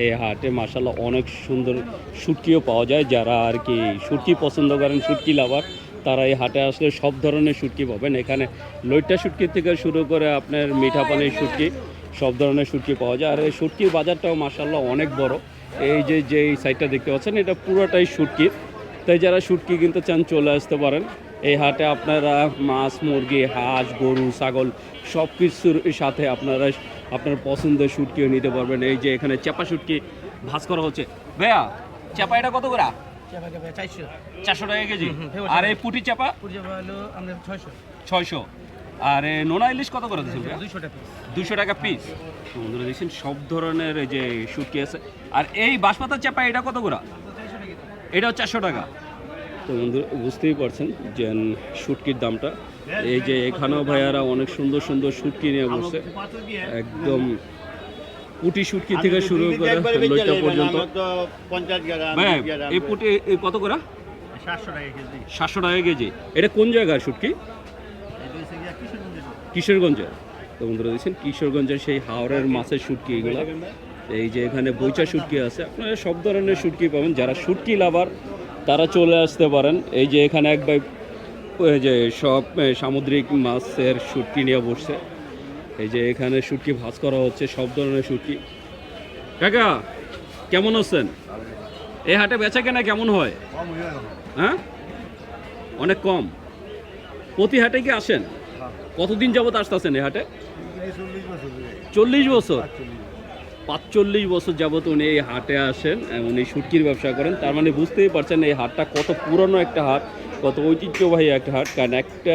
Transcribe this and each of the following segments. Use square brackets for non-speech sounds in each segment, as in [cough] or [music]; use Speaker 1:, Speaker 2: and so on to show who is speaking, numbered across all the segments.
Speaker 1: এই হাটে মাসাল্লাহ অনেক সুন্দর শুটকিও পাওয়া যায়। যারা আর কি শুটকি পছন্দ করেন, শুটকি লাভার, তারা এই হাটে আসলে সব ধরনের শুটকি পাবেন। এখানে লইট্টা শুটকি থেকে শুরু করে আপনার মিঠা পানির শুটকি, সব ধরনের শুটকি পাওয়া যায়। আর এই শুটকির বাজারটাও মাসাল্লাহ অনেক বড়। এই যে যে সাইডটা দেখতে পাচ্ছেন, এটা পুরোটাই শুটকি। তাই যারা শুটকি কিনতে চান, চলে আসতে পারেন। এই হাটে আপনারা মাছ, মুরগি, হাঁস, গরু, ছাগল সব কিছুর সাথে আপনারা আপনার পছন্দের শুটকিও নিতে পারবেন। এই যে এখানে চাপা শুটকি ভাজ করা হচ্ছে। ভাইয়া চাপা এটা কত করে?
Speaker 2: চারশো।
Speaker 1: টাকা কেজি? আর এই পুটি চাপা?
Speaker 2: ছয়শো।
Speaker 1: আর নোনা ইলিশ কত করে দিচ্ছেন দুশো টাকা পিস বন্ধুরা দেখছেন সব ধরনের এই যে শুটকি আছে। আর এই বাঁশপাতার চাপা এটা কত করে? এটাও চারশো টাকা। তো বন্ধু বুঝতেই পারছেন যে শুটকির দামটা। এই যে এখানেও ভাইয়ারা অনেক সুন্দর সুন্দর শুটকি নিয়ে বসছে। একদম পুটি শুটকি থেকে শুরু করে লইটা পর্যন্ত। ভাই এই পুটি কত করে?
Speaker 2: সাতশো টাকা কেজি।
Speaker 1: সাতশো টাকা কেজি। এটা কোন জায়গার শুটকি? কিশোরগঞ্জের তো বন্ধুরা দেখছেন কিশোরগঞ্জের সেই হাওড়ের মাছের শুটকি এগুলো। এই যে এখানে বইচা শুটকি আছে। আপনারা সব ধরনের শুটকি পাবেন। যারা শুটকি লাভার তারা চলে আসতে পারেন। এই যে এখানে এক ভাই ওই যে সব সামুদ্রিক মাছের শুটকি নিয়ে বসছে। এই যে এখানে শুটকি ভাজ করা হচ্ছে সব ধরনের শুটকি কাকা কেমন আছেন? এই হাটে বেচা কেনা কেমন হয়? হ্যাঁ? অনেক কম। প্রতি হাটে কি আসেন? কতদিন যাবত আসতেছেন এই হাটে? চল্লিশ বছর। পাঁচচল্লিশ বছর যাবত উনি এই হাটে আসেন উনি শুটকির ব্যবসা করেন। তার মানে বুঝতেই পারছেন এই হাটটা কত পুরনো একটা হাট, কত ঐতিহ্যবাহী একটা হাট। কারণ একটা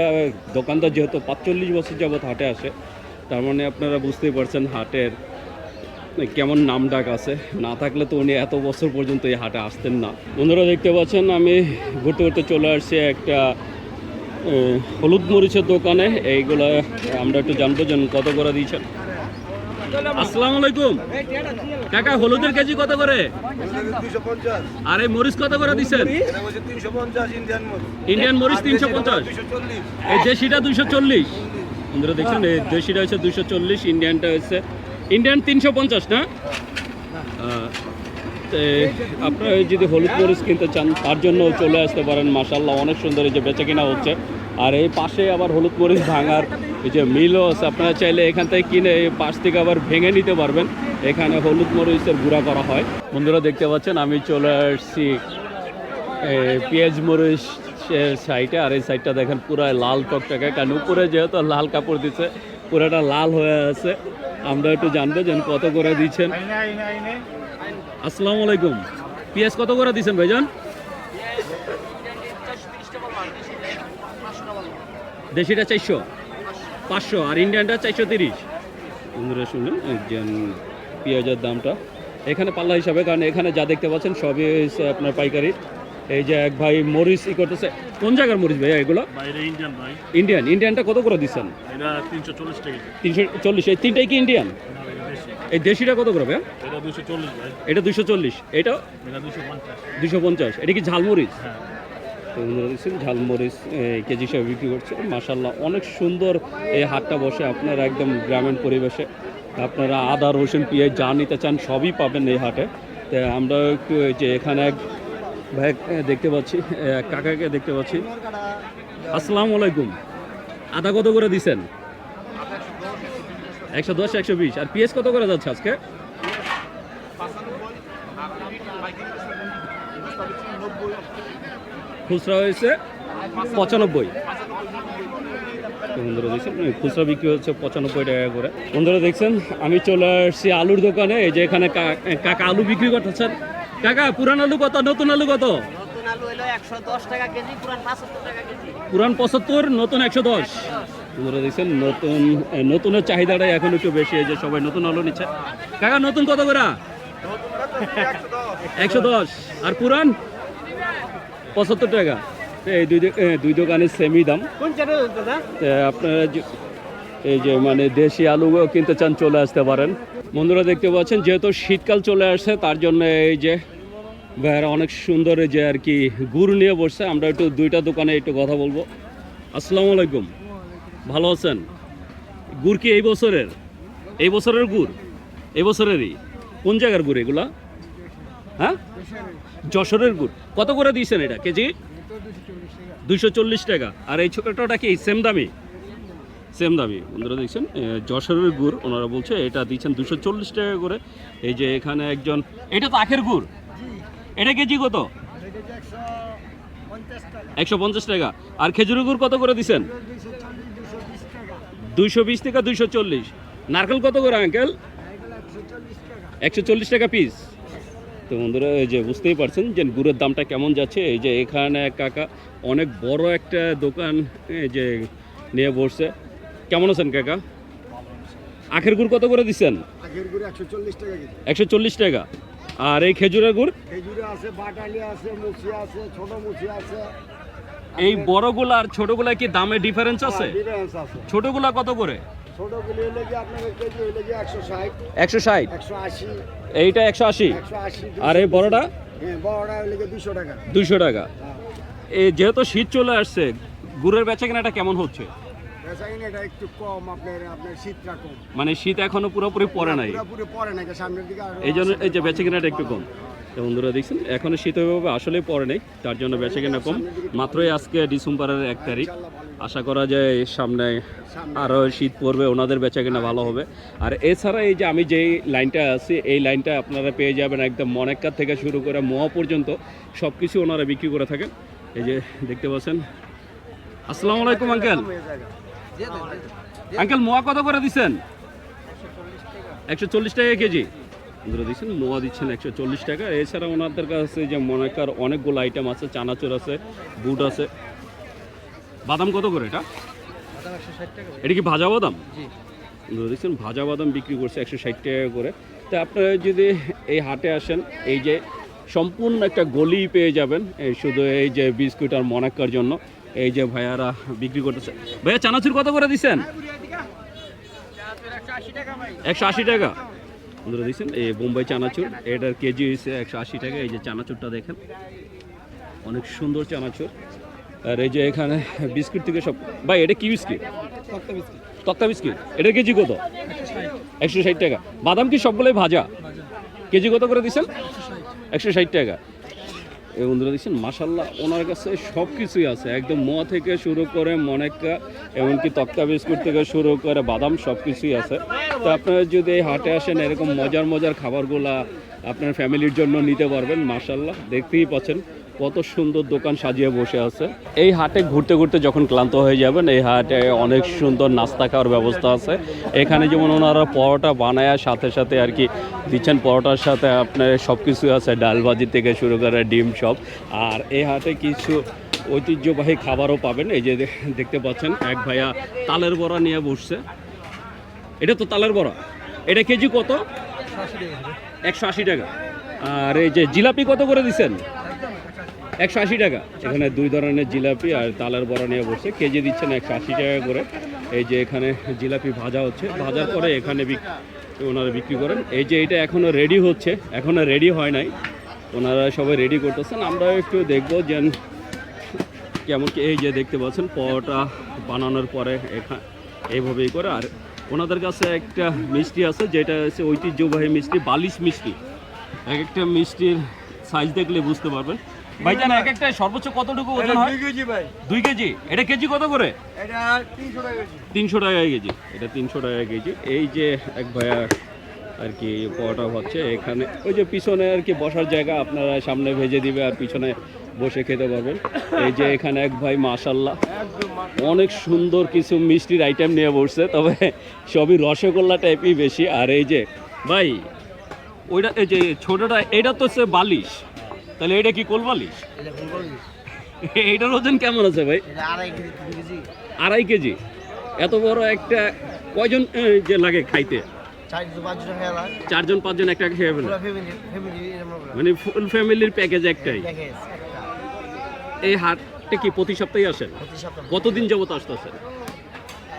Speaker 1: দোকানদার যেহেতু পাঁচচল্লিশ বছর যাবত হাটে আসে, তার মানে আপনারা বুঝতেই পারছেন হাটের কেমন নাম ডাক আছে। না থাকলে তো উনি এত বছর পর্যন্ত এই হাটে আসতেন না। বন্ধুরা দেখতে পাচ্ছেন, আমি ঘুরতে ঘুরতে চলে আসছি একটা হলুদ মরিচের দোকানে। এইগুলো আমরা একটু জানব যে কত করে দিয়েছেন। আসসালামু কাকা, হলুদের কেজি কত করে? আর, মরিচ কত করে দিচ্ছেন? ইন্ডিয়ান মরিচ তিনশো পঞ্চাশ। এই দেশিটা দুইশো চল্লিশ। বন্ধুরা, দেখছেন, এই দেশিটা হচ্ছে দুইশো চল্লিশ, ইন্ডিয়ানটা হচ্ছে ইন্ডিয়ান তিনশো পঞ্চাশ, না? আপনারা যদি হলুদ মরিচ কিনতে চান, তার জন্য চলে আসতে পারেন মাসাল্লাহ অনেক সুন্দর এই যে বেচা কিনা হচ্ছে। আর এই পাশে আবার হলুদ মরিচ ভাঙার এই যে মিলও আছে আপনারা চাইলে এখান থেকে কিনে এই পাশ থেকে আবার ভেঙে নিতে পারবেন। এখানে হলুদ মরিচের গুঁড়া করা হয়। বন্ধুরা দেখতে পাচ্ছেন আমি চলে আসছি পেঁয়াজ মরিচ সাইডে আর এই সাইডটা দেখেন পুরো লাল টকটকে কারণ উপরে যেহেতু লাল কাপড় দিচ্ছে পুরোটা লাল হয়ে আছে। আমরা একটু জানব যে কত করে দিচ্ছেন। আসসালামু আলাইকুম। পেঁয়াজ কত করে দিচ্ছেন ভাইজান? দেশিটা চারশো পাঁচশো আর ইন্ডিয়ানটা চারশো তিরিশ। বন্ধুরা শুনলেন একজন পেঁয়াজের দামটা। এখানে পাল্লা হিসাবে কারণ এখানে যা দেখতে পাচ্ছেন সবই হচ্ছে আপনার পাইকারি। এই যে এক ভাই মরিচ ই করতেছে। কোন জায়গার মরিচ ভাইয়া এগুলো?
Speaker 2: ইন্ডিয়ান ভাই।
Speaker 1: ইন্ডিয়ান। ইন্ডিয়ানটা কত করে দিচ্ছেন?
Speaker 2: তিনশো চল্লিশ
Speaker 1: এই তিনটাই কি ইন্ডিয়ান? এই দেশিটা কত করে ভাইয়া?
Speaker 2: এটা দুশো চল্লিশ
Speaker 1: এটা দুশো চল্লিশ। এটা?
Speaker 2: এটা দুশো পঞ্চাশ।
Speaker 1: দুশো পঞ্চাশ। এটা কি ঝালমরিচ?
Speaker 2: হ্যাঁ।
Speaker 1: বন্ধুরা দেখছেন ঝালমরিচ কেজি হিসাবে বিক্রি করছে। মাসাল্লাহ অনেক সুন্দর এই হাটটা বসে আপনারা একদম গ্রামীণ পরিবেশে। আপনারা আদা, রসুন, পেঁয়াজ যা নিতে চান সবই পাবেন এই হাটে। তো আমরা একটু যে এখানে এক ভাই দেখতে পাচ্ছি কাকাকে দেখতে পাচ্ছি। আসসালামু আলাইকুম। আদা কত করে দিছেন? একশো দশ, একশো বিশ। আর পেঁয়াজ কত করে যাচ্ছে আজকে? খুচরা হয়েছে পঁচানব্বই। বন্ধুরা দেখছেন খুচরা বিক্রি হচ্ছে পঁচানব্বই টাকা করে। বন্ধুরা দেখছেন আমি চলে আসছি আলুর দোকানে এই যে এখানে কাকা আলু বিক্রি করতেছেন। কাকা পুরান আলু কত নতুন আলু কত?
Speaker 3: পুরান পঁচাত্তর
Speaker 1: নতুন একশো দশ। বন্ধুরা দেখছেন নতুন নতুনের চাহিদাটাই এখন একটু বেশি এই যে সবাই নতুন আলু নিচ্ছে। কাকা নতুন কত করে? একশো দশ। আর পুরান? পঁচাত্তর টাকা। এই দুই দুই দোকানের সেমই দাম। আপনারা যে- এই যে মানে দেশি আলুও কিনতে চান চলে আসতে পারেন। বন্ধুরা দেখতে পাচ্ছেন যেহেতু শীতকাল চলে আসছে তার জন্য এই যে ভাইয়ারা অনেক সুন্দর এই যে আর কি গুড় নিয়ে বসছে। আমরা একটু দুইটা দোকানে একটু কথা বলব। আসসালামু আলাইকুম। ভালো আছেন? গুড় কি এই বছরের? এই বছরের গুড়? এই বছরেরই? কোন জায়গার গুড় এগুলা? হ্যাঁ? যশোরের গুড়। কত করে দিয়েছেন এটা, কেজি? দুইশো চল্লিশ টাকা। আর এই ছোটটা কি? সেম দামি? সেম দামি। বন্ধুরা দেখছেন যশোরের গুড়, ওনারা বলছে এটা দিচ্ছেন দুশো চল্লিশ টাকা করে। এই যে এখানে একজন, এটা তো আখের গুড়। এটা কেজি কত? একশো পঞ্চাশ টাকা। আর খেজুরের গুড় কত করে দিছেন দুইশো বিশ থেকে দুইশো চল্লিশ। নারকেল কত করে, আঙ্কেল? একশো চল্লিশ টাকা পিস। তো বন্ধুরা এই যে বুঝতেই পারছেন যে গুড়ের দামটা কেমন যাচ্ছে। এই যে এখানে এক কাকা অনেক বড় একটা দোকান এই যে নিয়ে বসছে। কেমন আছেন কাকা? আখের গুড় কত করে দিচ্ছেন?
Speaker 4: একশো চল্লিশ টাকা
Speaker 1: আর এই খেজুরের গুড়?
Speaker 4: খেজুরে আছে বাটালি আছে মুচি আছে ছোট মুচি আছে।
Speaker 1: এই বড়গুলা আর ছোটগুলা কি দামে ডিফারেন্স আছে?
Speaker 4: ডিফারেন্স আছে।
Speaker 1: ছোটগুলা কত করে?
Speaker 4: ছোটগুলি হলে কেজি হলে একশো ষাট?
Speaker 1: একশো ষাট?
Speaker 4: একশো আশি।
Speaker 1: এইটা একশো আশি? আর এই বড়টা?
Speaker 4: হ্যাঁ বড়টা হলে কি দুশো টাকা।
Speaker 1: টাকা।
Speaker 4: হ্যাঁ।
Speaker 1: এই যেহেতু শীত চলে আসছে গুড়ের বেচা কেনাটা কেমন হচ্ছে?
Speaker 4: একটু কম আপনার আপনার শীতটা কম।
Speaker 1: মানে শীত এখনও পুরোপুরি পড়ে নাই?
Speaker 4: পুরোপুরি পরে নাকি সামনের দিকে
Speaker 1: এই জন্য এই যে বেচা কেনাটা একটু কম। বন্ধুরা দেখছেন এখনও শীত ওইভাবে আসলেই পড়ে নেই, তার জন্য বেচা কেনা কম। মাত্রই আজকে ডিসেম্বরের এক তারিখ। আশা করা যায় সামনে আরও শীত পড়বে, ওনাদের বেচা কেনা ভালো হবে। আর এছাড়া এই যে আমি যেই লাইনটা আছি, এই লাইনটা আপনারা পেয়ে যাবেন একদম মনেক্কা থেকে শুরু করে মোয়া পর্যন্ত। সব কিছু ওনারা বিক্রি করে থাকেন। এই যে দেখতে পাচ্ছেন। আসসালামু আলাইকুম, আঙ্কেল। আঙ্কেল, মোয়া কত করে দিচ্ছেন? একশো চল্লিশ টাকা কেজি। বন্ধুরা দিচ্ছেন মোয়া দিচ্ছেন একশো চল্লিশ টাকা। এছাড়া ওনাদের কাছে যে মনেকার অনেকগুলো আইটেম আছে চানাচুর আছে বুট আছে। বাদাম কত করে এটা? এটা কি ভাজা বাদাম? দেখছেন ভাজা বাদাম বিক্রি করছে একশো ষাট টাকা করে। তা আপনারা যদি এই হাটে আসেন এই যে সম্পূর্ণ একটা গলি পেয়ে যাবেন এই শুধু এই যে বিস্কুট আর মনাক্কার জন্য। এই যে ভাইয়ারা বিক্রি করতেছে। ভাইয়া চানাচুর কত করে দিচ্ছেন? একশো আশি টাকা। বন্ধুরা দেখছেন? এই বোম্বাই চানাচুর। এটার কেজি হয়েছে একশো আশি টাকা। এই যে চানাচুরটা দেখেন। অনেক সুন্দর চানাচুর। আর এই যে এখানে বিস্কুট থেকে সব ভাই এটা কি বিস্কিট? তক্তা বিস্কিট। এটার কেজি কত? একশো ষাট টাকা। বাদাম কি সবগুলোই ভাজা? কেজি কত করে দিচ্ছেন? একশো ষাট টাকা। এই বন্ধুরা দেখছেন মাসাল্লাহ ওনার কাছে সব কিছুই আছে। একদম মোয়া থেকে শুরু করে মনেকা এমনকি তক্তা বিস্কুট থেকে শুরু করে বাদাম সব কিছুই আছে। তো আপনারা যদি এই হাটে আসেন, এরকম মজার মজার খাবারগুলা আপনার ফ্যামিলির জন্য নিতে পারবেন মাসাল্লাহ দেখতেই পাচ্ছেন। কত সুন্দর দোকান সাজিয়ে বসে আছে। এই হাটে ঘুরতে ঘুরতে যখন ক্লান্ত হয়ে যাবেন এই হাটে অনেক সুন্দর নাস্তা খাওয়ার ব্যবস্থা আছে। এখানে যেমন ওনারা পরোটা বানায় সাথে সাথে আর কি দিচ্ছেন পরোটার সাথে আপনার সব কিছু আছে ডাল ভাজি থেকে শুরু করে ডিম সব। আর এই হাটে কিছু ঐতিহ্যবাহী খাবারও পাবেন। এই যে দেখতে পাচ্ছেন এক ভাইয়া তালের বড়া নিয়ে বসছে। এটা তো তালের বড়া। এটা কেজি কত? একশো আশি টাকা। আর এই যে জিলাপি কত করে দিচ্ছেন? একশো আশি টাকা। এখানে দুই ধরনের জিলাপি আর তালের বড়া নিয়ে বসছে কেজি দিচ্ছেন একশো আশি টাকা করে। এই যে এখানে জিলাপি ভাজা হচ্ছে। ভাজার পরে এখানে ওনারা বিক্রি করেন। এই যে এটা এখনও রেডি হচ্ছে। এখনও রেডি হয় নাই। ওনারা সবাই রেডি করতেছেন। আমরাও একটু দেখব যে কেমন কি এই যে দেখতে পাচ্ছেন, পরোটা বানানোর পরে এখানে এইভাবেই করে। আর ওনাদের কাছে একটা মিষ্টি আছে, যেটা হচ্ছে ঐতিহ্যবাহী মিষ্টি, বালিশ মিষ্টি। এক একটা মিষ্টির সাইজ দেখলে বুঝতে পারবেন। ভাইজান এক একটা সর্বোচ্চ কতটুকু ওজন হয়?
Speaker 4: কেজি ভাই।
Speaker 1: দুই কেজি? এটা কেজি কত করে?
Speaker 4: এটা তিনশো টাকা কেজি।
Speaker 1: তিনশো টাকা কেজি। এটা তিনশো টাকা কেজি। এই যে এক ভাইয়া আর কি পরোটা হচ্ছে এখানে ওই যে পিছনে আর কি বসার জায়গা আপনারা সামনে ভেজে দিবে আর পিছনে বসে খেতে পারবেন এই যে এখানে এক ভাই মাশাল্লাহ অনেক সুন্দর কিছু মিষ্টির আইটেম নিয়ে বসছে তবে সবই রসগোল্লা টাইপই বেশি। আর এই যে ভাই ওইটা এই যে ছোটটা এটা তো হচ্ছে বালিশ। তাহলে এটা কি কোল বালিশ এইটার ওজন কেমন আছে ভাই?
Speaker 3: আড়াই কেজি
Speaker 1: এত বড় একটা কয়জন যে লাগে খাইতে? চারজন পাঁচজন একটা খেয়ে ফেলে? মানে ফুল ফ্যামিলির প্যাকেজ একটাই। এই হাটটা কি প্রতি সপ্তাহে আসেন কতদিন যাবত আসতেছেন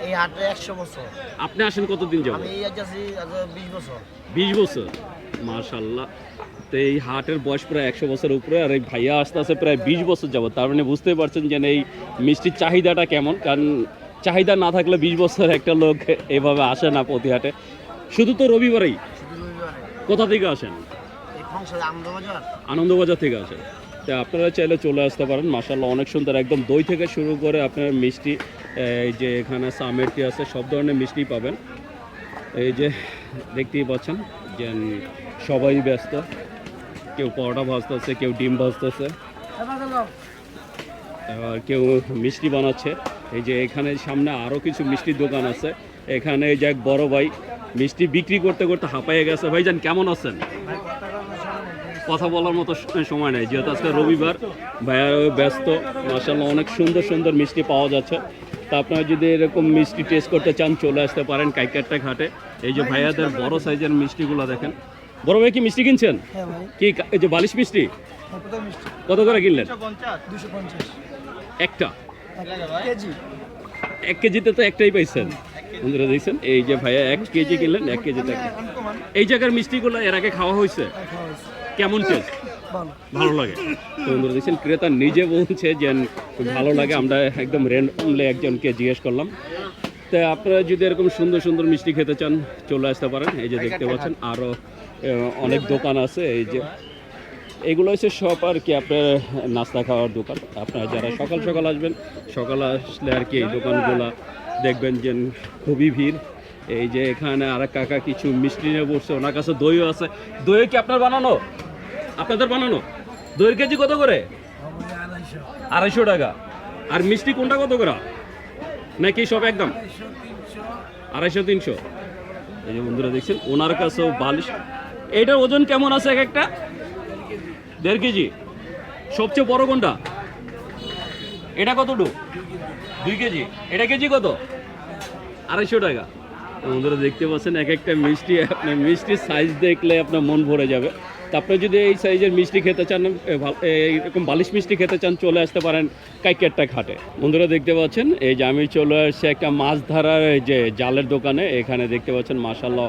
Speaker 3: এই হাটে একশো বছর।
Speaker 1: আপনি আসেন কতদিন যাবত?
Speaker 3: আমি বিশ বছর।
Speaker 1: বিশ বছর। মাশাল্লাহ। তো এই হাটের বয়স প্রায় একশো বছর উপরে, আর এই ভাইয়া আস্তে আস্তে প্রায় বিশ বছর যাবত তার মানে বুঝতেই পারছেন যে এই মিষ্টির চাহিদাটা কেমন, কারণ চাহিদা না থাকলে বিশ বছর একটা লোক এভাবে আসে না প্রতি হাটে শুধু তো রবিবারেই? কোথা থেকে আসেন?
Speaker 3: আনন্দবাজার
Speaker 1: আনন্দবাজার থেকে আসেন। তো আপনারা চাইলে চলে আসতে পারেন। মাসাল্লাহ অনেক সুন্দর একদম দই থেকে শুরু করে আপনার মিষ্টি, এই যে এখানে সামেরটি আছে, সব ধরনের মিষ্টি পাবেন। এই যে দেখতেই পাচ্ছেন যে সবাই ব্যস্ত। কেউ পরোটা ভাজতেছে, কেউ ডিম ভাজতেছে। কেউ মিষ্টি বানাচ্ছে। এই যে এখানে সামনে আরও কিছু মিষ্টির দোকান আছে। এখানে যে এক বড় ভাই মিষ্টি বিক্রি করতে করতে হাঁপাইয়ে গেছে। ভাই ভাইজান, কেমন আছেন? কথা বলার মতো সময় নেই, যেহেতু আজকে রবিবার। ভাইয়া ব্যস্ত মাসাল্লাহ অনেক সুন্দর সুন্দর মিষ্টি পাওয়া যাচ্ছে। তা আপনারা যদি এরকম মিষ্টি টেস্ট করতে চান, চলে আসতে পারেন কাইকারটা ঘাটে। এই যে ভাইয়াদের বড় সাইজের মিষ্টিগুলো দেখেন। বড় ভাই কি মিষ্টি কিনছেন?
Speaker 5: হ্যাঁ
Speaker 1: কি এই যে বালিশ মিষ্টি?
Speaker 5: হ্যাঁ
Speaker 1: কত করে কিনলেন? একটা? এক কেজিতে তো একটাই পাইছেন। বন্ধুরা দেখছেন? এই যে ভাইয়া এক কেজি কিনলেন এক কেজিতে এই জায়গার মিষ্টিগুলো এর আগে খাওয়া হয়েছে? কেমন টেস্ট
Speaker 5: ভালো।
Speaker 1: লাগে। তো বন্ধুরা দেখছেন ক্রেতা নিজে বলছে যে খুব ভালো লাগে। আমরা একদম র্যান্ডমলি একজনকে জিজ্ঞেস করলাম। তো আপনারা যদি এরকম সুন্দর সুন্দর মিষ্টি খেতে চান চলে আসতে পারেন। এই যে দেখতে পাচ্ছেন আরও অনেক দোকান আছে, এই যে এগুলো হচ্ছে সব আর কি আপনার নাস্তা খাওয়ার দোকান। আপনারা যারা সকাল সকাল আসবেন, সকাল আসলে আর কি এই দোকানগুলো দেখবেন যে খুবই ভিড়। এই যে এখানে আর কাকা কিছু মিষ্টি নিয়ে বসছে, ওনার কাছে দইও আছে। দই কি আপনার বানানো? আপনাদের বানানো? দইয়ের কেজি কত করে? আড়াইশো টাকা। আর মিষ্টি কোনটা কত করে? নাকি সব একদম? আড়াইশো, তিনশো। এই যে বন্ধুরা দেখছেন, ওনার কাছেও বালিশ। এইটার ওজন কেমন আছে এক একটা? দেড় কেজি। সবচেয়ে বড় কোনটা? এটা কতটু দুই কেজি। এটা কেজি কত? আড়াইশো টাকা। বন্ধুরা, দেখতে পাচ্ছেন এক একটা মিষ্টি আপনার মিষ্টির সাইজ দেখলে আপনার মন ভরে যাবে। তারপরে যদি এই সাইজের মিষ্টি খেতে চান এইরকম বালিশ মিষ্টি খেতে চান, চলে আসতে পারেন কাইকেরটা ঘাটে। বন্ধুরা, দেখতে পাচ্ছেন, এই যে আমি চলে আসছি একটা মাছ ধরার যে জালের দোকানে। এখানে দেখতে পাচ্ছেন মাসাল্লাহ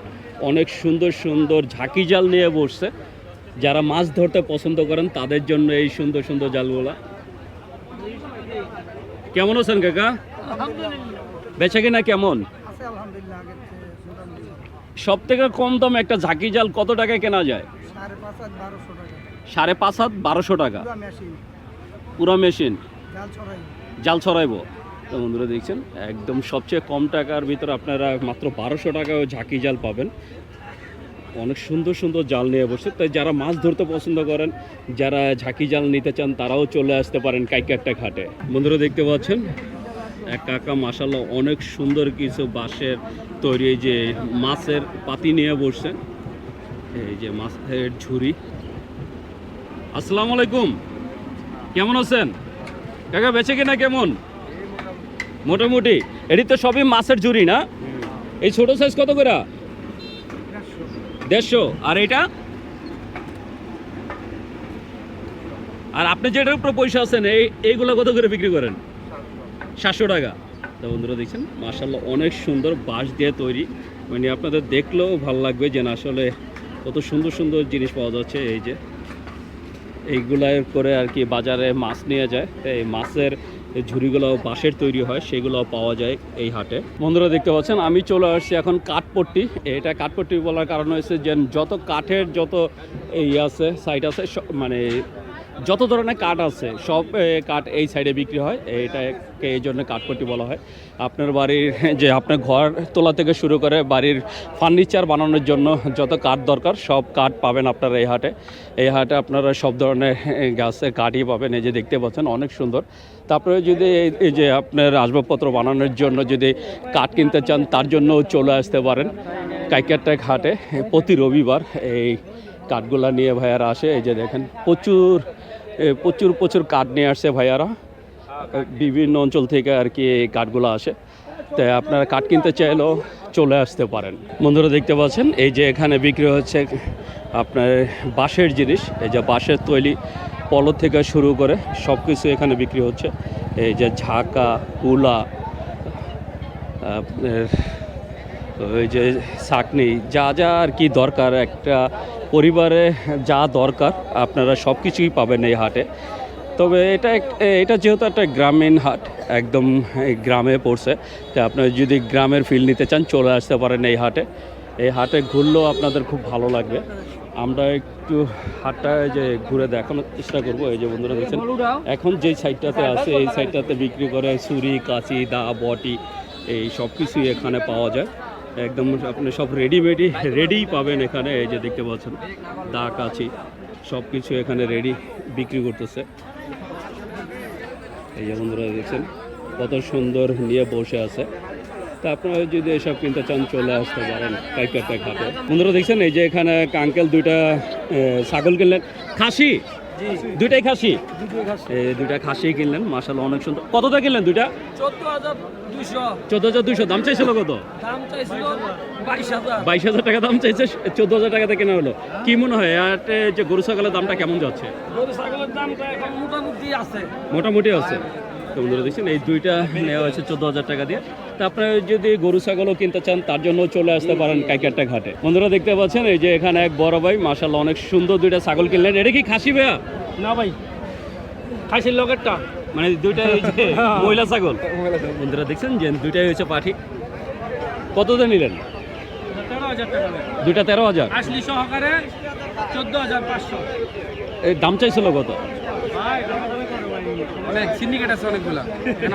Speaker 1: অনেক সুন্দর সুন্দর ঝাঁকি জাল নিয়ে বসছে। যারা মাছ ধরতে পছন্দ করেন তাদের জন্য এই সুন্দর সুন্দর জালগুলা। কেমন আছেন কাকা? বেচা কিনা কেমন? সব থেকে কম দাম একটা ঝাঁকি জাল কত টাকায় কেনা যায়?
Speaker 5: সাড়ে পাঁচ
Speaker 1: হাত বারোশো টাকা।
Speaker 5: পুরো মেশিন। জাল
Speaker 1: ছড়াইবো। তো বন্ধুরা দেখছেন, একদম সবচেয়ে কম টাকার ভিতরে আপনারা মাত্র বারোশো টাকায় ঝাঁকি জাল পাবেন। অনেক সুন্দর সুন্দর জাল নিয়ে বসে তাই যারা মাছ ধরতে পছন্দ করেন, যারা ঝাঁকি জাল নিতে চান, তারাও চলে আসতে পারেন কাইকারটা ঘাটে। বন্ধুরা দেখতে পাচ্ছেন, এক কাকা মাসাল্লাহ অনেক সুন্দর কিছু বাঁশের তৈরি যে মাছের পাতি নিয়ে বসছেন। এই যে মাছের ঝুড়ি। আসসালামু আলাইকুম। কেমন আছেন? কাকা, বেচে কিনা কেমন? মোটামুটি। এটি তো সবই মাছের ঝুড়ি না? এই ছোট সাইজ কত করে? দেড়শো। আর এটা? আর আপনি যেটার উপরে পয়সা আছেন, এই, এইগুলো কত করে বিক্রি করেন? সাতশো টাকা। তো বন্ধুরা দেখছেন মার্শাল্লাহ অনেক সুন্দর বাঁশ দিয়ে তৈরি। মানে আপনাদের দেখলেও ভালো লাগবে যে না, আসলে কত সুন্দর সুন্দর জিনিস পাওয়া যাচ্ছে এই যে। এইগুলার করে আর কি বাজারে মাছ নিয়ে যায়। এই মাছের এই ঝুড়িগুলো বাঁশের তৈরি হয় সেগুলো পাওয়া যায় এই হাটে। বন্ধুরা দেখতে পাচ্ছেন, আমি চলে আসছি এখন কাঠপট্টি। এটা কাঠপট্টি বলার কারণ হয়েছে যে, যত কাঠের যত এই আছে সাইট আছে মানে যত ধরনের কাঠ আছে, সব কাঠ এই সাইডে বিক্রি হয়। এইটাকে এই জন্য কাঠপট্টি বলা হয়। আপনার বাড়ির, যে আপনার ঘর তোলা থেকে শুরু করে বাড়ির ফার্নিচার বানানোর জন্য যত কাঠ দরকার, সব কাঠ পাবেন আপনারা এই হাটে। এই হাটে আপনারা সব ধরনের গাছের কাঠই পাবেন। এই যে দেখতে পাচ্ছেন, অনেক সুন্দর। তারপরে যদি এই- যে আপনার আসবাবপত্র বানানোর জন্য যদি কাঠ কিনতে চান, তার জন্যও চলে আসতে পারেন। কাইকারটাক হাটে প্রতি রবিবার এই কাঠগুলা নিয়ে ভাইয়ারা আসে। এই যে দেখেন, প্রচুর প্রচুর প্রচুর কাঠ নিয়ে আসছে ভাইয়ারা। বিভিন্ন অঞ্চল থেকে আর কি এই কাঠগুলো আসে। তাই আপনারা কাঠ কিনতে চাইলেও চলে আসতে পারেন। বন্ধুরা দেখতে পাচ্ছেন, এই যে এখানে বিক্রি হচ্ছে আপনার বাঁশের জিনিস। এই যে বাঁশের তৈরি পলো থেকে শুরু করে সব কিছু এখানে বিক্রি হচ্ছে। এই যে ঝাঁকা কুলা ওই যে চাকনি যা যা আর কি দরকার, একটা পরিবারে যা দরকার, আপনারা সব কিছুই পাবেন এই হাটে। তবে এটা এটা যেহেতু একটা গ্রামীণ হাট, একদম গ্রামে পড়ছে তো আপনারা যদি গ্রামের ফিল নিতে চান, চলে আসতে পারেন এই হাটে। এই হাটে ঘুরলেও আপনাদের খুব ভালো লাগবে। আমরা একটু হাটটা যে ঘুরে দেখানোর চেষ্টা করব, এই যে বন্ধুরা দেখছেন, এখন যে সাইডটাতে আছে, এই সাইডটাতে বিক্রি করে ছুরি কাঁচি, দা, বটি, এই সব কিছুই এখানে পাওয়া যায়। একদম আপনি সব রেডিমেডই রেডিই পাবেন এখানে। এই যে দেখতে পাচ্ছেন দা কাঁচি সব কিছু এখানে রেডি বিক্রি করতেছে। এই যে বন্ধুরা দেখছেন, কত সুন্দর নিয়ে বসে আছে। তা আপনারা যদি এসব কিনতে চান, চলে আসতে পারেন পাইকারটা ঘাটে। বন্ধুরা দেখছেন, এই যে এখানে কাঙ্কেল দুইটা ছাগল কিনলেন। খাসি! দুইটাই খাসি? এই দুইটা খাসি কিনলেন মাসাল অনেক সুন্দর। কতটা কিনলেন দুইটা?
Speaker 5: চোদ্দ হাজার
Speaker 1: দুইশো। দাম চাইছিল কত?
Speaker 5: দাম বাইশ হাজার।
Speaker 1: টাকা দাম চাইছে চোদ্দ হাজার টাকাতে কেনা হলো। কি মনে হয় আটে যে গরু ছাগলের দামটা কেমন যাচ্ছে?
Speaker 5: মোটামুটি আছে।
Speaker 1: মোটামুটি আছে। তো বন্ধুরা দেখছেন এই দুইটা নেওয়া হয়েছে চোদ্দ হাজার টাকা দিয়ে। তা আপনারা যদি গরু ছাগলও কিনতে চান তার জন্য চলে আসতে পারেন কাইকারটা ঘাটে। বন্ধুরা দেখতে পাচ্ছেন এই যে এখানে এক বড় ভাই মাসাল্লাহ অনেক সুন্দর দুইটা ছাগল কিনলেন। এটা কি খাসি ভাইয়া?
Speaker 2: না ভাই খাসির লোকেরটা
Speaker 1: মানে দুইটা এই [laughs] মহিলা ছাগল? বন্ধুরা দেখছেন যে দুইটাই হয়েছে পাঠি। কত দিয়ে নিলেন? দুইটা তেরো হাজার?
Speaker 2: আসলি সহকারে চোদ্দ হাজার পাঁচশো।
Speaker 1: এই দাম চাইছিল কত
Speaker 2: ভাই দামাদামি করো ভাই।
Speaker 6: অনেক সিন্ডিকেট আছে অনেকগুলা।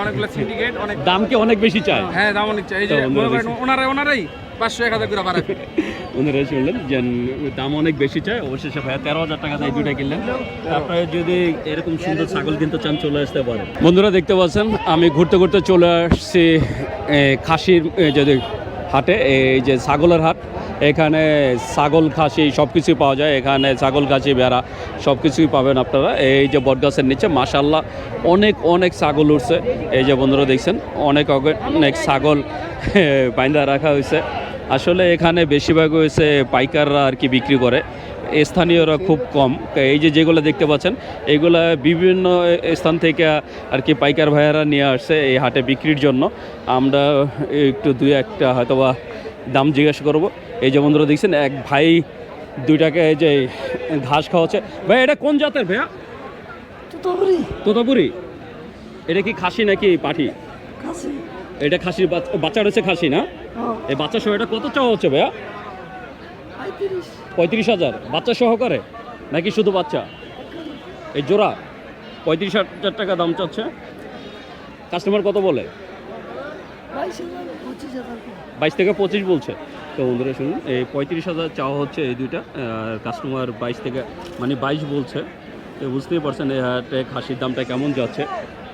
Speaker 6: অনেকগুলো সিন্ডিকেট অনেক
Speaker 1: দাম কি অনেক বেশি চায়?
Speaker 6: হ্যাঁ দাম অনেক চাই। এই যে
Speaker 1: তো অন্যরা
Speaker 6: মনে করেন
Speaker 1: বেশি।
Speaker 6: ওনারা ওনারাই পাঁচশো এক হাজার করে [laughs]
Speaker 1: ওনারা শুনলেন যে দাম অনেক বেশি চায়। অবশেষে ভাইয়া তেরো হাজার টাকা দিয়ে দুইটা কিনলেন। আপনারা যদি এরকম সুন্দর ছাগল কিনতে চান চলে আসতে পারেন। বন্ধুরা দেখতে পাচ্ছেন আমি ঘুরতে ঘুরতে চলে আসছি খাসির যদি হাটে, এই যে ছাগলের হাট, এখানে ছাগল, খাসি সব কিছুই পাওয়া যায়। এখানে ছাগল, খাসি, ভেড়া সব কিছুই পাবেন আপনারা। এই যে বটগাছের নিচে মাসাল্লাহ অনেক অনেক ছাগল উঠছে। এই যে বন্ধুরা দেখছেন, অনেক অনেক ছাগল [laughs] বাইন্দা রাখা হয়েছে। আসলে এখানে বেশিরভাগ হয়েছে পাইকাররা আর কি বিক্রি করে। স্থানীয়রা খুব কম। এই যে যেগুলো দেখতে পাচ্ছেন এগুলা বিভিন্ন স্থান থেকে আর কি পাইকার ভাইয়ারা নিয়ে আসছে এই হাটে বিক্রির জন্য। আমরা একটু দুই একটা হয়তোবা দাম জিজ্ঞাসা করব। এই যে বন্ধুরা দেখছেন এক ভাই দুইটাকে এই যে ঘাস খাওয়াচ্ছে। ভাই এটা কোন জাতের ভাইয়া? তোতাপুরি। এটা কি খাসি নাকি পাঠি? এটা খাসির বাচ- বাচ্চা রয়েছে খাসি না? এই বাচ্চা সহ এটা কত চাওয়া হচ্ছে ভাইয়া? পঁয়ত্রিশ হাজার। বাচ্চা সহকারে? নাকি শুধু বাচ্চা? এই জোড়া, পঁয়ত্রিশ হাজার টাকা দাম চাচ্ছে। কাস্টমার কত বলে? বাইশ থেকে পঁচিশ বলছে। তো বন্ধুরা, শুনুন, এই পঁয়ত্রিশ হাজার চাওয়া হচ্ছে এই দুইটা। আর কাস্টমার বাইশ থেকে মানে বাইশ বলছে। তো বুঝতেই পারছেন এই হাটে খাসির দামটা কেমন যাচ্ছে।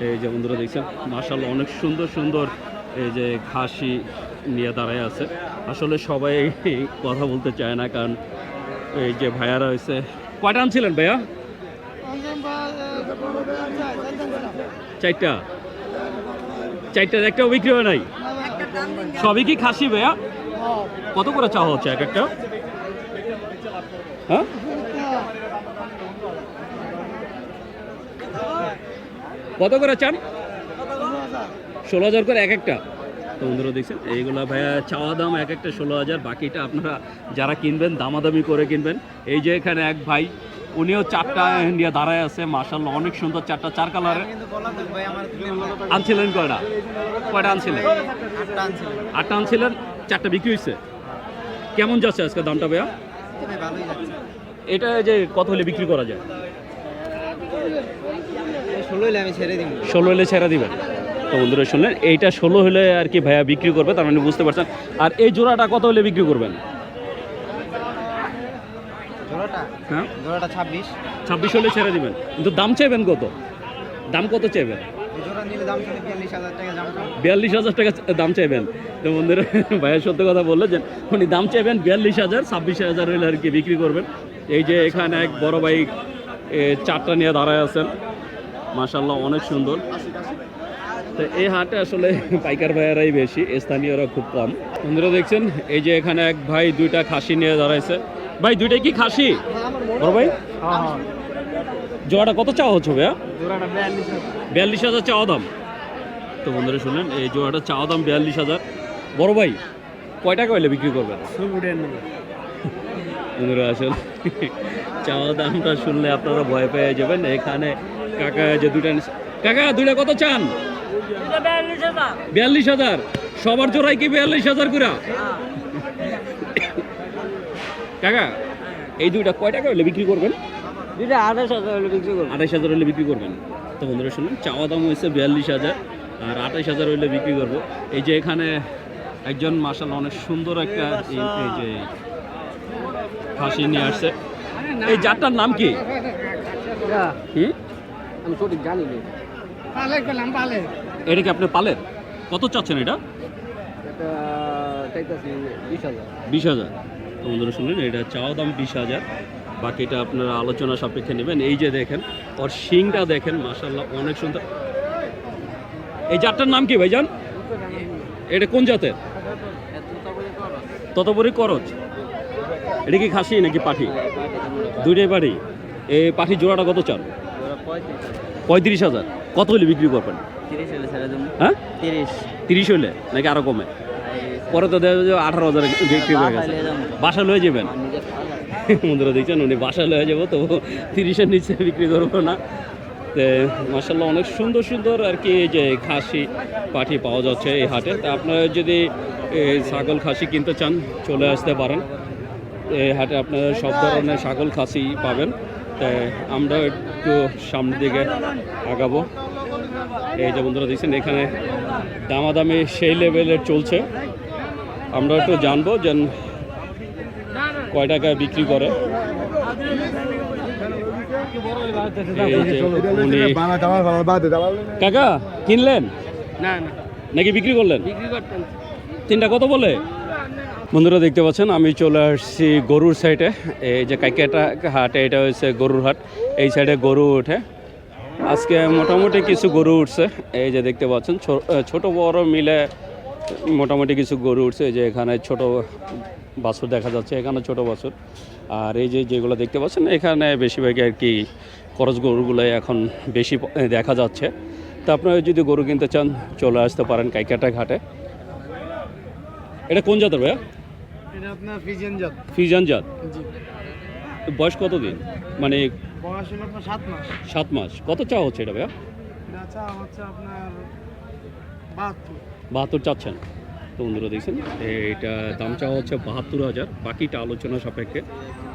Speaker 1: এই যে বন্ধুরা দেখছেন মার্শাল অনেক সুন্দর সুন্দর এই যে খাসি নিয়ে দাঁড়ায় আছে। আসলে সবাই কথা বলতে চায় না, কারণ এই যে ভাইয়ারা হয়েছে। কয়টা আনছিলেন ভাইয়া? চারটা। চারটার একটাও বিক্রি হয় নাই? সবই কি খাসি ভাইয়া? কত করে চাওয়া হচ্ছে এক একটা? হ্যাঁ? কত করে চান? ষোলো হাজার করে এক একটা। তো বন্ধুরা দেখছেন এইগুলো ভাইয়া চাওয়া দাম এক একটা ষোলো হাজার বাকিটা আপনারা যারা কিনবেন দামাদামি করে কিনবেন। এই যে এখানে এক ভাই উনিও চারটা ইন্ডিয়া দাঁড়ায় আছে মার্শাল্লাহ অনেক সুন্দর চারটা চার কালারের আনছিলেন কয়টা? কয়টা আনছিলেন? আটটা আনছিলেন চারটা বিক্রি হয়েছে কেমন যাচ্ছে আজকে দামটা ভাইয়া? এটা যে কত হলে বিক্রি করা যায়?
Speaker 3: ষোলো আমি ছেড়ে দিব।
Speaker 1: ষোলো হলে ছেড়ে দিবেন। তো বন্ধুরা শুনলেন। এইটা ষোলো হলে আর কি ভাইয়া বিক্রি করবে তার মানে বুঝতে পারছেন। আর এই জোড়াটা কত হলে বিক্রি করবেন? হ্যাঁ?
Speaker 3: জোড়াটা ছাব্বিশ।
Speaker 1: ছাব্বিশ হলে ছেড়ে দিবেন। কিন্তু দাম চাইবেন কত? দাম কত চাইবেন?
Speaker 3: বিয়াল্লিশ হাজার টাকা দাম
Speaker 1: চাইবেন। তো বন্ধুরা ভাইয়া সত্য কথা বলল যে উনি দাম চাইবেন বিয়াল্লিশ হাজার ছাব্বিশ হাজার হলে আর কি বিক্রি করবেন। এই যে এখানে এক বড় ভাই চারটা নিয়ে দাঁড়ায় আছেন। মাশাল্লাহ অনেক সুন্দর। তো এই হাটে আসলে পাইকার ভাইয়ারাই বেশি, স্থানীয়রা খুব কম। বন্ধুরা দেখছেন, এই যে এখানে এক ভাই দুইটা খাসি নিয়ে দাঁড়াইছে। ভাই দুইটাই কি খাসি? বড় ভাই? জোড়াটা কত চাওয়া হচ্ছে ভাইয়া?
Speaker 2: বিয়াল্লিশ
Speaker 1: হাজার চাওয়া দাম। তো বন্ধুরা শুনলেন, এই জোড়াটা চাওয়া দাম বিয়াল্লিশ হাজার। বড় ভাই, কয় টাকা হইলে বিক্রি করবেন? বন্ধুরা আসলে চাওয়া দামটা শুনলে আপনারা ভয় পেয়ে যাবেন। এখানে কাকা যে দুইটা কাকা, দুইটা কত চান? বিয়াল্লিশ হাজার। সবার জোড়াই কি বিয়াল্লিশ হাজার করে? কাকা এই দুইটা কয় টাকা হলে বিক্রি করবেন?
Speaker 3: দুইটা আঠাশ হাজার হলে বিক্রি করব।
Speaker 1: আঠাইশ হাজার হলে বিক্রি করবেন। তো বন্ধুরা শুনুন চাওয়া দাম হয়েছে বিয়াল্লিশ হাজার আর আঠাইশ হাজার হলে বিক্রি করব। এই যে এখানে একজন মাসাল অনেক সুন্দর একটা এই- যে খাসি নিয়ে আসছে। এই জাতটার নাম কি? হুম?
Speaker 3: আমি সঠিক জানি না।
Speaker 2: পালে গেলাম পালে।
Speaker 1: এটা কি আপনি পালেন কত চাচ্ছেন এটা?
Speaker 3: এটা বিশ হাজার।
Speaker 1: বিশ হাজার। তো বন্ধুরা শুনলেন এটা চাওয়া দাম বিশ হাজার। বাকিটা আপনারা আলোচনা সাপেক্ষে নেবেন। এই যে দেখেন ওর শিংটা দেখেন মাসাল্লাহ অনেক সুন্দর। এই জাতটার নাম কি ভাই ভাইজান? এটা কোন জাতের? ততপরি করজ এটা কি খাসি নাকি পাঠি? দুইটাই পাঠি। এই পাঠি জোড়াটা কত চান? পঁয়ত্রিশ হাজার। কত হলে বিক্রি করবেন? হ্যাঁ?
Speaker 3: তিরিশ।
Speaker 1: হলে নাকি আরও কমে? পরে তো দেখা যাবে আঠারো হাজার বিক্রি হয়ে গেছে। বাসা লয়ে যাবেন? বন্ধুরা দেখছেন উনি বাসা লয়ে যাব তো তিরিশের নিচে বিক্রি করব না। তো মাসাল্লাহ অনেক সুন্দর সুন্দর আর কি এই যে খাসি পাঠি পাওয়া যাচ্ছে এই হাটে। তা আপনারা যদি এই ছাগল খাসি কিনতে চান চলে আসতে পারেন। এই হাটে আপনারা সব ধরনের ছাগল খাসি পাবেন। তাই আমরা একটু সামনের দিকে আগাবো। এই যে বন্ধুরা দেখছেন এখানে দামাদামি সেই লেভেলের চলছে। আমরা একটু জানব যে কয় টাকা বিক্রি করে। কাকা কিনলেন? নাকি বিক্রি করলেন? তিনটা কত বলে? বন্ধুরা দেখতে পাচ্ছেন, আমি চলে আসছি গরুর সাইডে এই যে কাইকাটা হাট, এটা হচ্ছে গরুর হাট। এই সাইডে গরু ওঠে। আজকে মোটামুটি কিছু গরু উঠছে। এই যে দেখতে পাচ্ছেন ছোট বড় মিলে মোটামুটি কিছু গরু উঠছে। যে এখানে ছোট বাছুর দেখা যাচ্ছে, এখানে ছোট বাছুর। আর এই যে যেগুলো দেখতে পাচ্ছেন, এখানে বেশিরভাগই আর কি খরচ গরুগুলো এখন বেশি দেখা যাচ্ছে। তা আপনারা যদি গরু কিনতে চান, চলে আসতে পারেন কাইকাটা ঘাটে। এটা কোন জাতের ভাইয়া?
Speaker 2: এটা আপনার ফিজিয়ান জাত। জি।
Speaker 1: বয়স কত দিন মানে
Speaker 2: বয়স হলো আপনার সাত মাস।
Speaker 1: সাত মাস। কত চা হচ্ছে এটা ভাইয়া?
Speaker 2: এটা চা হচ্ছে আপনার বাহাত্তর।
Speaker 1: বাহাত্তর চাচ্ছেন। তো বন্ধুরা দেখছেন এইটা দাম চাওয়া হচ্ছে বাহাত্তর হাজার। বাকিটা আলোচনা সাপেক্ষে।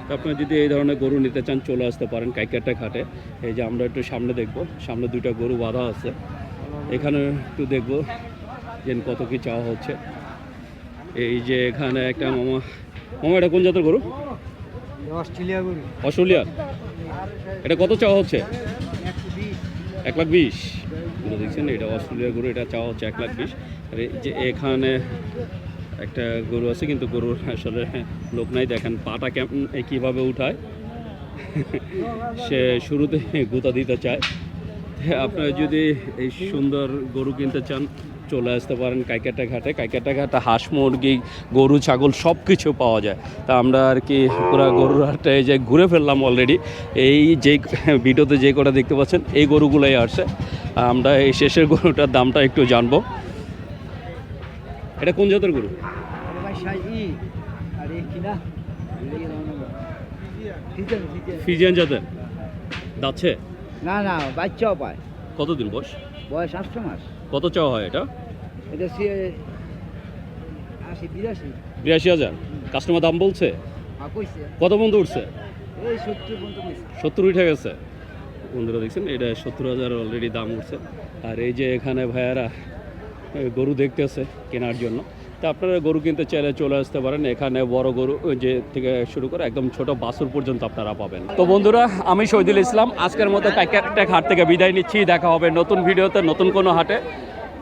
Speaker 1: তো আপনারা যদি এই ধরনের গরু নিতে চান চলে আসতে পারেন কাইকারটা ঘাটে। এই যে আমরা একটু সামনে দেখব সামনে দুইটা গরু বাঁধা আছে। এখানে একটু দেখব যে কত কি চাওয়া হচ্ছে। এই যে এখানে একটা মামা মামা এটা কোন জাতের গরু?
Speaker 2: অস্ট্রেলিয়া গরু।
Speaker 1: অস্ট্রেলিয়ার এটা কত চাওয়া হচ্ছে? এক লাখ বিশ। এগুলো দেখছেন এটা অস্ট্রেলিয়ার গরু এটা চাওয়া হচ্ছে এক লাখ বিশ। আর এই যে এখানে একটা গরু আছে কিন্তু গরুর আসলে লোক নাই দেখেন পাটা কেমন কীভাবে উঠায়। সে শুরুতে গুতা দিতে চায়। আপনারা যদি এই সুন্দর গরু কিনতে চান চলে আসতে পারেন কাইকাটা ঘাটে। কাইকাটা ঘাটে হাঁস মুরগি গরু ছাগল সব কিছু পাওয়া যায়। তা আমরা আর কি পুরো গরুর হাটে যে ঘুরে ফেললাম অলরেডি এই যে ভিডিওতে যে কটা দেখতে পাচ্ছেন এই গরুগুলোই আসছে। আমরা এই শেষের গরুটার দামটা একটু জানব। এটা কোন জাতের গরু? ফিজিয়ান জাতের? যাচ্ছে
Speaker 3: না না বাচ্চাও পায়।
Speaker 1: কতদিন বয়স?
Speaker 3: বয়স আটশো মাস।
Speaker 1: কত চাওয়া হয় এটা?
Speaker 3: এটা সে আশি বিরাশি।
Speaker 1: বিরাশি হাজার? কাস্টমার দাম বলছে? কত বন্ধু উঠছে?
Speaker 3: এই সত্তর
Speaker 1: উঠে গেছে। বন্ধুরা দেখছেন এটা সত্তর হাজার অলরেডি দাম উঠছে। আর এই যে এখানে ভাইয়ারা গরু দেখতেছে কেনার জন্য। তা আপনারা গরু কিনতে চাইলে চলে আসতে পারেন। এখানে বড় গরু যে থেকে শুরু করে একদম ছোট বাছুর পর্যন্ত আপনারা পাবেন। তো বন্ধুরা আমি শহীদুল ইসলাম। আজকের মতো প্যাকেট হাট থেকে বিদায় নিচ্ছি। দেখা হবে নতুন ভিডিওতে নতুন কোনো হাটে।